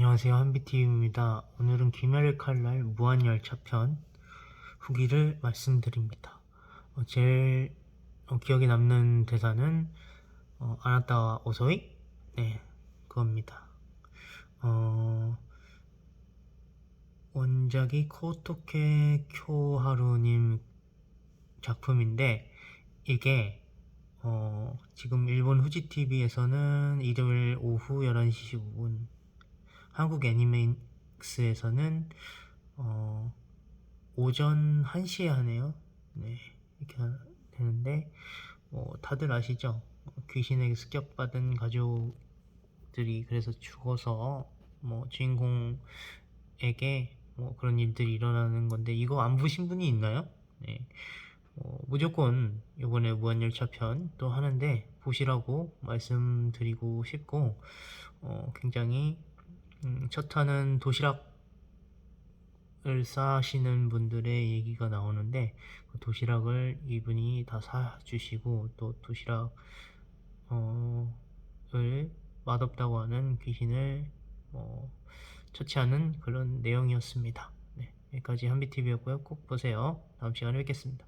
안녕하세요 한비티입니다. 오늘은 귀멸의 칼날 무한열차편 후기를 말씀드립니다. 어, 제일 어, 기억에 남는 대사는 어, 아나타와 오소이 네 그겁니다. 어, 원작이 코토케 쿄하루님 작품인데 이게 어, 지금 일본 후지 TV에서는 일요일 오후 11시 15분 한국 애니메이스에서는 어, 오전 1시에 하네요. 네, 이렇게 하- 되는데 뭐 다들 아시죠? 귀신에게 습격받은 가족들이 그래서 죽어서 뭐 주인공에게 뭐 그런 일들이 일어나는 건데 이거 안 보신 분이 있나요? 네. 어, 무조건 이번에 무한열차 편 또 하는데 보시라고 말씀드리고 싶고 어, 굉장히 음, 첫 타는 도시락을 싸시는 분들의 얘기가 나오는데 그 도시락을 이분이 다 사주시고 또 도시락 어, 을 맛없다고 하는 귀신을 어, 처치하는 그런 내용이었습니다. 네, 여기까지 한비TV였고요. 꼭 보세요. 다음 시간에 뵙겠습니다.